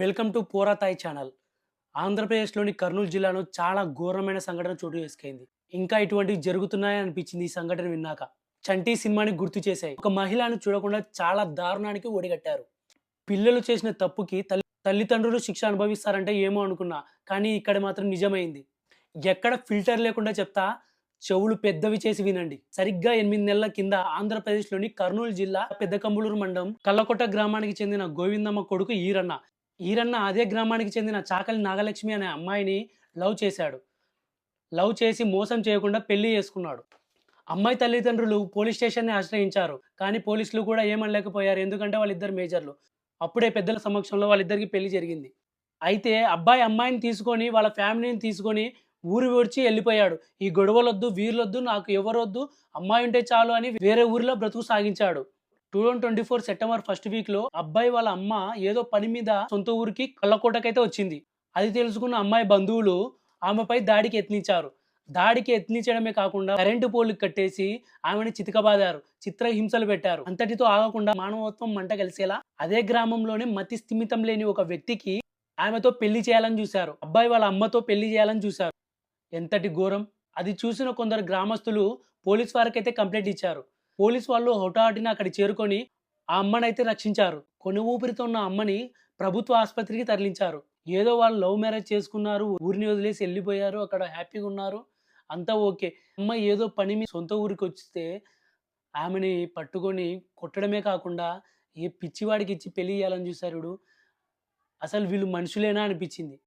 Welcome to పోరాతాయ్ channel. ఆంధ్రప్రదేశ్లోని కర్నూలు జిల్లాలో చాలా ఘోరమైన సంఘటన చోటు చేసుకైంది. ఇంకా ఇటువంటివి జరుగుతున్నాయని అనిపించింది ఈ సంఘటన విన్నాక. చంటి సినిమాని గుర్తు చేశాయి. ఒక మహిళను చూడకుండా చాలా దారుణానికి ఒడిగట్టారు. పిల్లలు చేసిన తప్పుకి తల్లి తల్లిదండ్రులు శిక్ష అనుభవిస్తారంటే ఏమో అనుకున్నా కానీ ఇక్కడ మాత్రం నిజమైంది. ఎక్కడ ఫిల్టర్ లేకుండా చెప్తా చెవులు పెద్దవి చేసి వినండి. సరిగ్గా ఎనిమిది నెలల కింద ఆంధ్రప్రదేశ్లోని కర్నూలు జిల్లా పెద్దకంబులూరు మండలం కల్లకొట్ట గ్రామానికి చెందిన గోవిందమ్మ కొడుకు ఈరన్న ఈరన్న అదే గ్రామానికి చెందిన చాకలి నాగలక్ష్మి అనే అమ్మాయిని లవ్ చేశాడు. లవ్ చేసి మోసం చేయకుండా పెళ్ళి చేసుకున్నాడు. అమ్మాయి తల్లిదండ్రులు పోలీస్ స్టేషన్ని ఆశ్రయించారు. కానీ పోలీసులు కూడా ఏమనలేకపోయారు. ఎందుకంటే వాళ్ళిద్దరు మేజర్లు. అప్పుడే పెద్దల సమక్షంలో వాళ్ళిద్దరికి పెళ్ళి జరిగింది. అయితే అబ్బాయి అమ్మాయిని తీసుకొని వాళ్ళ ఫ్యామిలీని తీసుకొని ఊరు విడిచి వెళ్ళిపోయాడు. ఈ గొడవలొద్దు వీర్లొద్దు నాకు ఎవరొద్దు అమ్మాయి ఉంటే చాలు అని వేరే ఊరిలో బ్రతుకు సాగించాడు. Two thousand twenty four September first వీక్లో అబ్బాయి వాళ్ళ అమ్మ ఏదో పని మీద సొంత ఊరికి కళ్ళకోటకైతే వచ్చింది. అది తెలుసుకున్న అమ్మాయి బంధువులు ఆమెపై దాడికి యత్నించారు. దాడికి యత్నించడమే కాకుండా కరెంటు పోలు కట్టేసి ఆమెను చితకబాదారు చిత్రహింసలు పెట్టారు. అంతటితో ఆగకుండా మానవత్వం మంట కలిసేలా అదే గ్రామంలోనే మతి స్థిమితం లేని ఒక వ్యక్తికి ఆమెతో పెళ్ళి చేయాలని చూశారు. అబ్బాయి వాళ్ళ అమ్మతో పెళ్ళి చేయాలని చూశారు. ఎంతటి ఘోరం! అది చూసిన కొందరు గ్రామస్తులు పోలీస్ వారికైతే కంప్లైంట్ ఇచ్చారు. పోలీస్ వాళ్ళు హొటాటిని అక్కడ చేరుకొని ఆ అమ్మనైతే రక్షించారు. కొన్ని ఊపిరితో ఉన్న అమ్మని ప్రభుత్వ ఆసుపత్రికి తరలించారు. ఏదో వాళ్ళు లవ్ మ్యారేజ్ చేసుకున్నారు ఊరిని వదిలేసి వెళ్ళిపోయారు అక్కడ హ్యాపీగా ఉన్నారు అంతా ఓకే. అమ్మ ఏదో పని మీ సొంత ఊరికి వచ్చితే ఆమెని పట్టుకొని కొట్టడమే కాకుండా ఏ పిచ్చివాడికి ఇచ్చి పెళ్ళి చేయాలని చూశారు అసలు వీళ్ళు మనుషులేనా అనిపించింది.